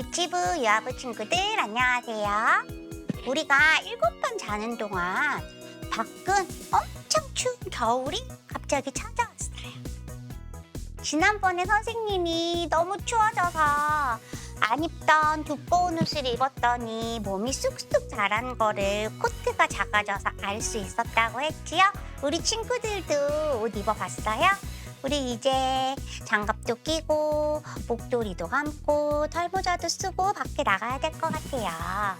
유치부 유아부 친구들 안녕하세요. 우리가 일곱 번 자는 동안 밖은 엄청 추운 겨울이 갑자기 찾아왔어요. 지난번에 선생님이 너무 추워져서 안 입던 두꺼운 옷을 입었더니 몸이 쑥쑥 자란 거를 코트가 작아져서 알 수 있었다고 했지요. 우리 친구들도 옷 입어봤어요? 우리 이제 장갑도 끼고 목도리도 감고 털모자도 쓰고 밖에 나가야 될 것 같아요.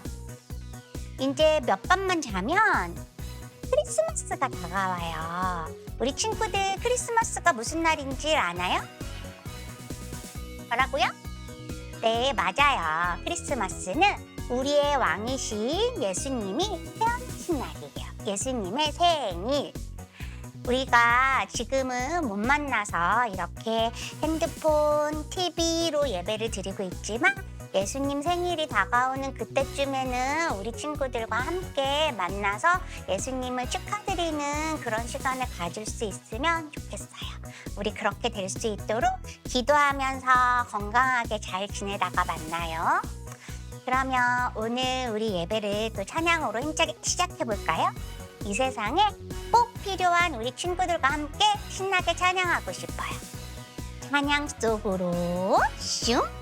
이제 몇 밤만 자면 크리스마스가 다가와요. 우리 친구들 크리스마스가 무슨 날인지 아나요? 뭐라고요? 네, 맞아요. 크리스마스는 우리의 왕이신 예수님이 태어나신 날이에요. 예수님의 생일. 우리가 지금은 못 만나서 이렇게 핸드폰, TV로 예배를 드리고 있지만 예수님 생일이 다가오는 그때쯤에는 우리 친구들과 함께 만나서 예수님을 축하드리는 그런 시간을 가질 수 있으면 좋겠어요. 우리 그렇게 될 수 있도록 기도하면서 건강하게 잘 지내다가 만나요. 그러면 오늘 우리 예배를 또 찬양으로 시작해 볼까요? 이 세상에 꼭 필요한 우리 친구들과 함께 신나게 찬양하고 싶어요. 찬양 속으로 슝!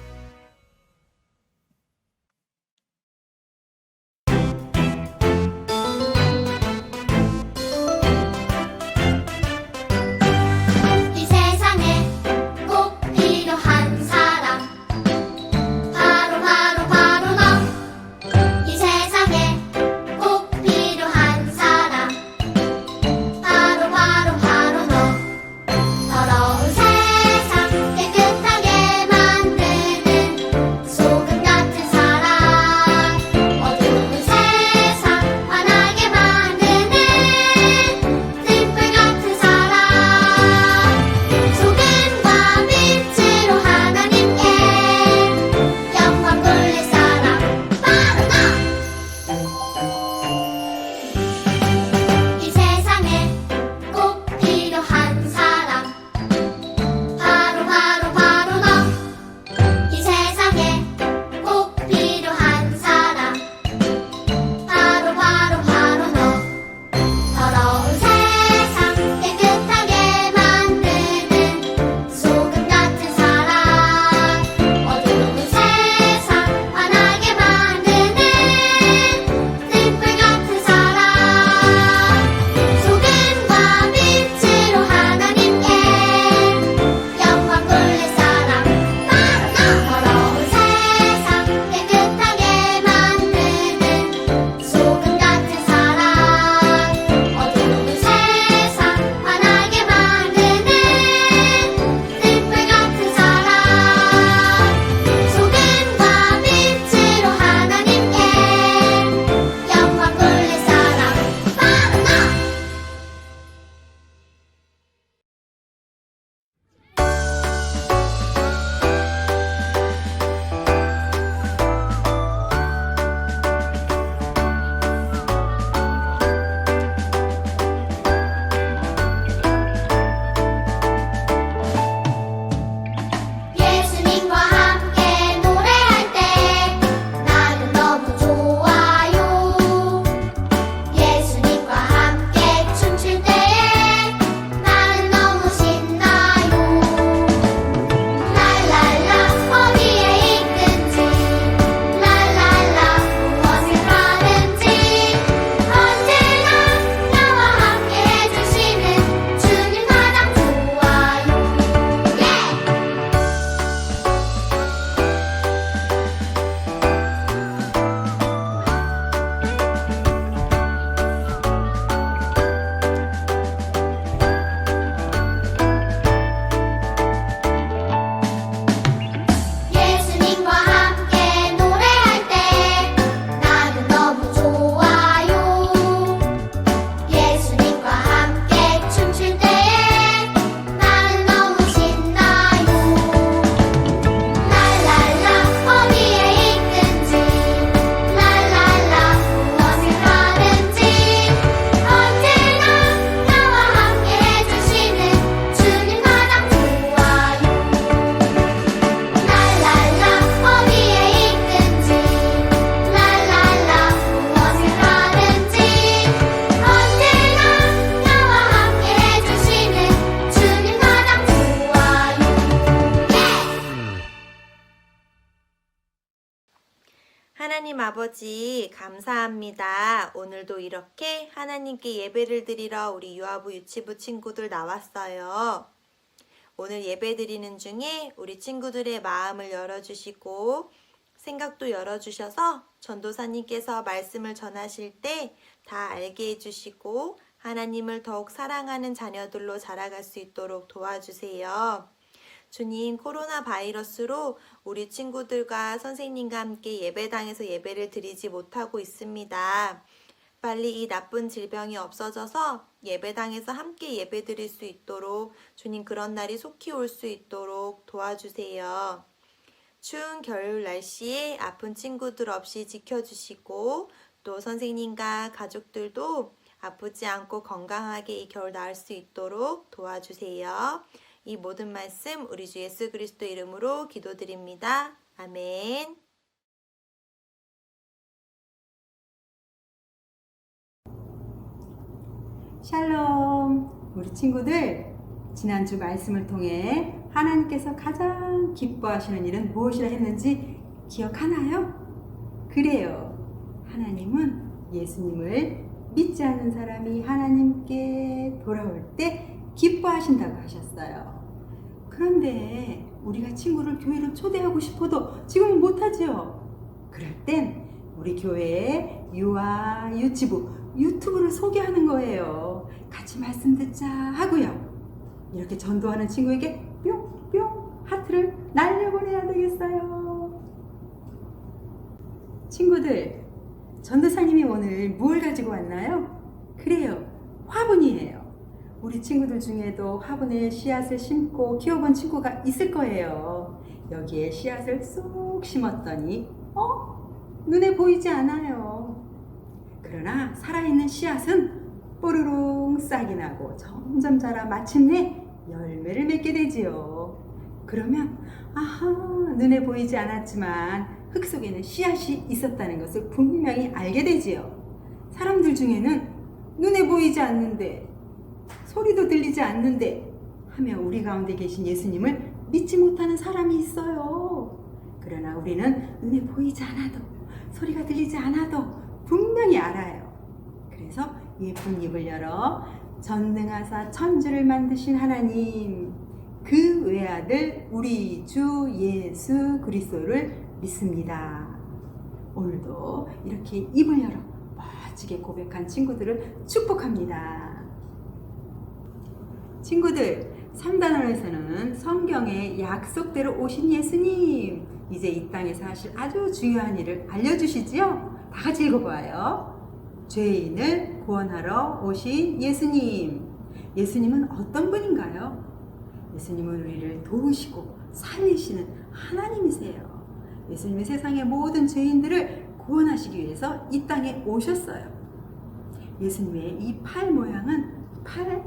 아버지, 감사합니다. 오늘도 이렇게 하나님께 예배를 드리러 우리 유아부 유치부 친구들 나왔어요. 오늘 예배 드리는 중에 우리 친구들의 마음을 열어주시고 생각도 열어주셔서 전도사님께서 말씀을 전하실 때 다 알게 해주시고 하나님을 더욱 사랑하는 자녀들로 자라갈 수 있도록 도와주세요. 주님, 코로나 바이러스로 우리 친구들과 선생님과 함께 예배당에서 예배를 드리지 못하고 있습니다. 빨리 이 나쁜 질병이 없어져서 예배당에서 함께 예배 드릴 수 있도록 주님 그런 날이 속히 올 수 있도록 도와주세요. 추운 겨울 날씨에 아픈 친구들 없이 지켜주시고 또 선생님과 가족들도 아프지 않고 건강하게 이 겨울 나을 수 있도록 도와주세요. 이 모든 말씀 우리 주 예수 그리스도 이름으로 기도드립니다. 아멘. 샬롬! 우리 친구들, 지난주 말씀을 통해 하나님께서 가장 기뻐하시는 일은 무엇이라 했는지 기억하나요? 그래요. 하나님은 예수님을 믿지 않는 사람이 하나님께 돌아올 때 기뻐하신다고 하셨어요. 그런데 우리가 친구를 교회로 초대하고 싶어도 지금은 못하지요. 그럴 땐 우리 교회에 유아 유치부 유튜브를 소개하는 거예요. 같이 말씀 듣자 하고요. 이렇게 전도하는 친구에게 뿅뿅 하트를 날려보내야 되겠어요. 친구들, 전도사님이 오늘 무엇을 가지고 왔나요? 그래요, 화분이에요. 우리 친구들 중에도 화분에 씨앗을 심고 키워본 친구가 있을 거예요. 여기에 씨앗을 쏙 심었더니, 어? 눈에 보이지 않아요. 그러나 살아있는 씨앗은 뽀르릉 싹이 나고 점점 자라 마침내 열매를 맺게 되지요. 그러면 아하 눈에 보이지 않았지만 흙 속에는 씨앗이 있었다는 것을 분명히 알게 되지요. 사람들 중에는 눈에 보이지 않는데 소리도 들리지 않는데 하며 우리 가운데 계신 예수님을 믿지 못하는 사람이 있어요. 그러나 우리는 눈에 보이지 않아도 소리가 들리지 않아도 분명히 알아요. 그래서 예쁜 입을 열어 전능하사 천주를 만드신 하나님 그 외아들 우리 주 예수 그리스도를 믿습니다. 오늘도 이렇게 입을 열어 멋지게 고백한 친구들을 축복합니다. 친구들, 3단원에서는 성경의 약속대로 오신 예수님, 이제 이 땅에서 하실 아주 중요한 일을 알려주시지요? 다 같이 읽어봐요. 죄인을 구원하러 오신 예수님. 예수님은 어떤 분인가요? 예수님은 우리를 도우시고 살리시는 하나님이세요. 예수님이 세상의 모든 죄인들을 구원하시기 위해서 이 땅에 오셨어요. 예수님의 이 팔 모양은 팔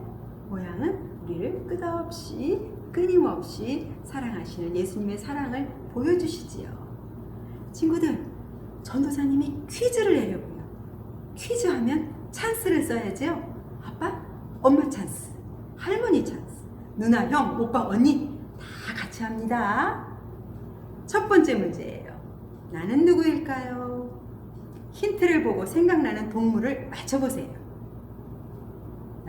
모양은 우리를 끝없이 끊임없이 사랑하시는 예수님의 사랑을 보여주시지요. 친구들, 전도사님이 퀴즈를 내려고요. 퀴즈 하면 찬스를 써야죠. 아빠, 엄마 찬스, 할머니 찬스, 누나, 형, 오빠, 언니 다 같이 합니다. 첫 번째 문제예요. 나는 누구일까요? 힌트를 보고 생각나는 동물을 맞춰보세요.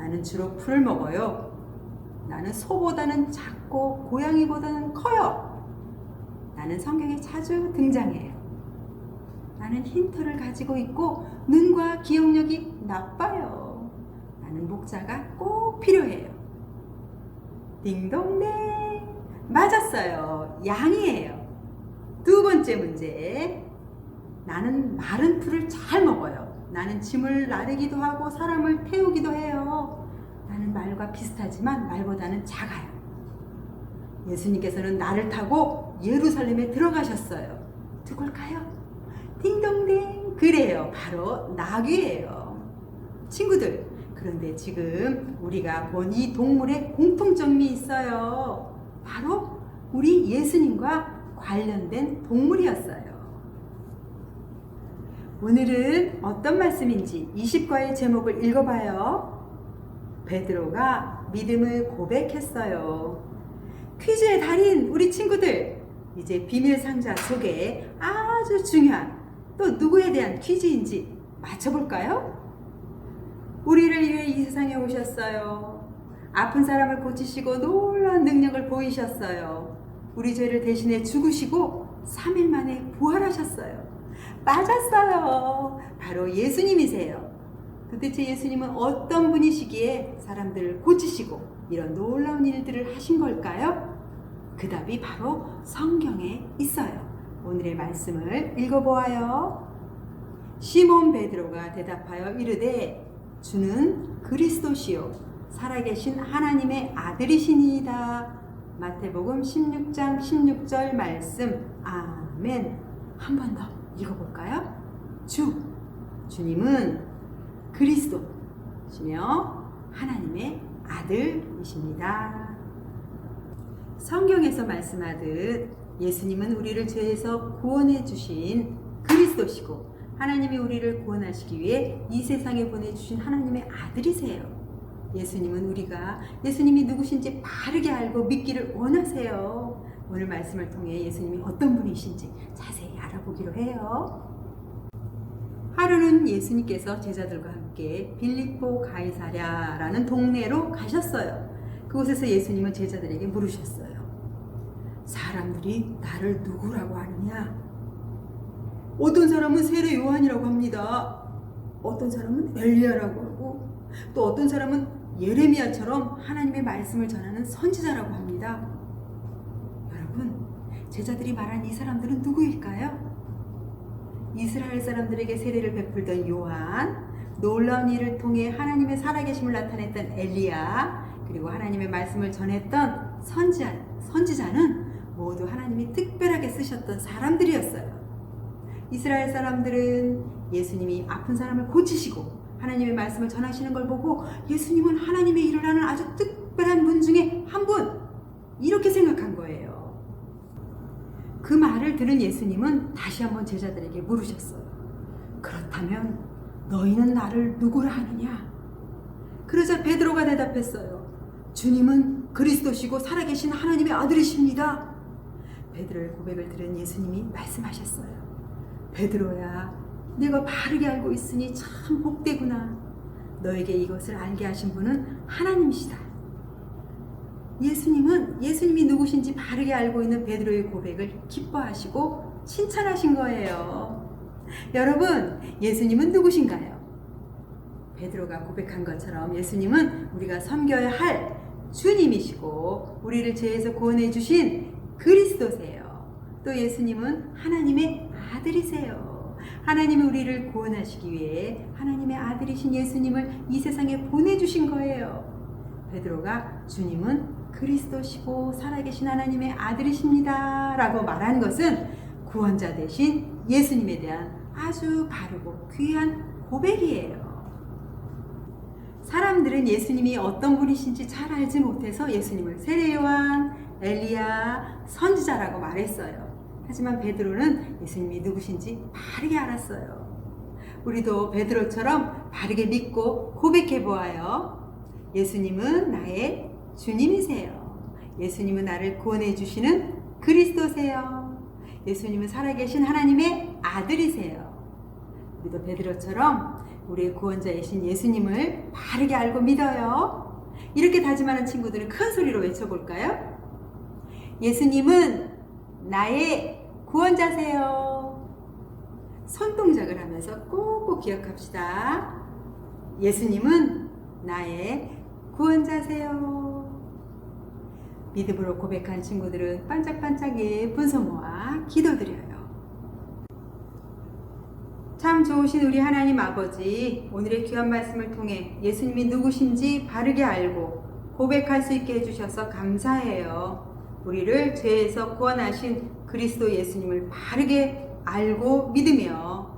나는 주로 풀을 먹어요. 나는 소보다는 작고 고양이보다는 커요. 나는 성경에 자주 등장해요. 나는 힌트를 가지고 있고 눈과 기억력이 나빠요. 나는 목자가 꼭 필요해요. 딩동댕 맞았어요. 양이에요. 두 번째 문제. 나는 마른 풀을 잘 먹어요. 나는 짐을 나르기도 하고 사람을 태우기도 해요. 나는 말과 비슷하지만 말보다는 작아요. 예수님께서는 나를 타고 예루살렘에 들어가셨어요. 누굴까요? 딩동댕. 그래요. 바로 나귀예요. 친구들, 그런데 지금 우리가 본 이 동물의 공통점이 있어요. 바로 우리 예수님과 관련된 동물이었어요. 오늘은 어떤 말씀인지 20과의 제목을 읽어봐요. 베드로가 믿음을 고백했어요. 퀴즈의 달인 우리 친구들 이제 비밀 상자 속에 아주 중요한 또 누구에 대한 퀴즈인지 맞춰볼까요? 우리를 위해 이 세상에 오셨어요. 아픈 사람을 고치시고 놀라운 능력을 보이셨어요. 우리 죄를 대신해 죽으시고 3일 만에 부활하셨어요. 맞았어요. 바로 예수님이세요. 도대체 예수님은 어떤 분이시기에 사람들을 고치시고 이런 놀라운 일들을 하신 걸까요? 그 답이 바로 성경에 있어요. 오늘의 말씀을 읽어보아요. 시몬 베드로가 대답하여 이르되 주는 그리스도시요 살아계신 하나님의 아들이시니이다. 마태복음 16장 16절 말씀 아멘. 한 번 더 읽어볼까요? 주 주님은 그리스도시며 하나님의 아들이십니다. 성경에서 말씀하듯 예수님은 우리를 죄에서 구원해 주신 그리스도시고 하나님이 우리를 구원하시기 위해 이 세상에 보내주신 하나님의 아들이세요. 예수님은 우리가 예수님이 누구신지 바르게 알고 믿기를 원하세요. 오늘 말씀을 통해 예수님이 어떤 분이신지 자세히 알아보기로 해요. 하루는 예수님께서 제자들과 함께 빌리포 가이사랴라는 동네로 가셨어요. 그곳에서 예수님은 제자들에게 물으셨어요. 사람들이 나를 누구라고 하느냐? 어떤 사람은 세례 요한이라고 합니다. 어떤 사람은 엘리야라고 하고 또 어떤 사람은 예레미야처럼 하나님의 말씀을 전하는 선지자라고 합니다. 제자들이 말한 이 사람들은 누구일까요? 이스라엘 사람들에게 세례를 베풀던 요한, 놀라운 일을 통해 하나님의 살아계심을 나타냈던 엘리야, 그리고 하나님의 말씀을 전했던 선지자, 선지자는 모두 하나님이 특별하게 쓰셨던 사람들이었어요. 이스라엘 사람들은 예수님이 아픈 사람을 고치시고 하나님의 말씀을 전하시는 걸 보고 예수님은 하나님의 일을 하는 아주 특별한 분 중에 한 분! 이렇게 생각한 거예요. 그 말을 들은 예수님은 다시 한번 제자들에게 물으셨어요. 그렇다면 너희는 나를 누구라 하느냐? 그러자 베드로가 대답했어요. 주님은 그리스도시고 살아계신 하나님의 아들이십니다. 베드로의 고백을 들은 예수님이 말씀하셨어요. 베드로야, 내가 바르게 알고 있으니 참 복되구나. 너에게 이것을 알게 하신 분은 하나님이시다. 예수님은 예수님이 누구신지 바르게 알고 있는 베드로의 고백을 기뻐하시고 칭찬하신 거예요. 여러분, 예수님은 누구신가요? 베드로가 고백한 것처럼 예수님은 우리가 섬겨야 할 주님이시고 우리를 죄에서 구원해 주신 그리스도세요. 또 예수님은 하나님의 아들이세요. 하나님이 우리를 구원하시기 위해 하나님의 아들이신 예수님을 이 세상에 보내주신 거예요. 베드로가 주님은 그리스도시고 살아계신 하나님의 아들이십니다. 라고 말한 것은 구원자 대신 예수님에 대한 아주 바르고 귀한 고백이에요. 사람들은 예수님이 어떤 분이신지 잘 알지 못해서 예수님을 세례요한, 엘리야, 선지자라고 말했어요. 하지만 베드로는 예수님이 누구신지 바르게 알았어요. 우리도 베드로처럼 바르게 믿고 고백해 보아요. 예수님은 나의 주님이세요. 예수님은 나를 구원해 주시는 그리스도세요. 예수님은 살아계신 하나님의 아들이세요. 우리도 베드로처럼 우리의 구원자이신 예수님을 바르게 알고 믿어요. 이렇게 다짐하는 친구들은 큰 소리로 외쳐볼까요? 예수님은 나의 구원자세요. 손동작을 하면서 꼭꼭 기억합시다. 예수님은 나의 구원자세요. 믿음으로 고백한 친구들은 반짝반짝 예쁜 손 모아 기도드려요. 참 좋으신 우리 하나님 아버지, 오늘의 귀한 말씀을 통해 예수님이 누구신지 바르게 알고 고백할 수 있게 해주셔서 감사해요. 우리를 죄에서 구원하신 그리스도 예수님을 바르게 알고 믿으며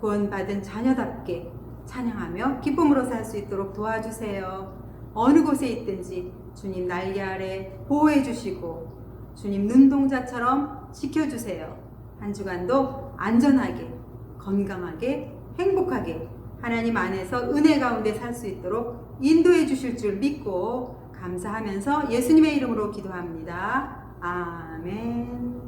구원받은 자녀답게 찬양하며 기쁨으로 살 수 있도록 도와주세요. 어느 곳에 있든지 주님 날개 아래 보호해 주시고 주님 눈동자처럼 지켜주세요. 한 주간도 안전하게 건강하게 행복하게 하나님 안에서 은혜 가운데 살 수 있도록 인도해 주실 줄 믿고 감사하면서 예수님의 이름으로 기도합니다. 아멘.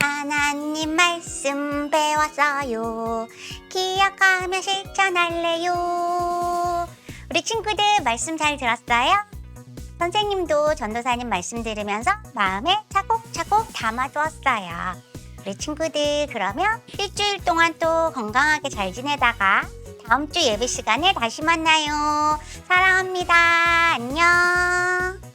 하나님 말씀 배웠어요. 기억하며 실천할래요. 우리 친구들 말씀 잘 들었어요? 선생님도 전도사님 말씀 들으면서 마음에 차곡차곡 담아두었어요. 우리 친구들 그러면 일주일 동안 또 건강하게 잘 지내다가 다음 주 예배 시간에 다시 만나요. 사랑합니다. 안녕.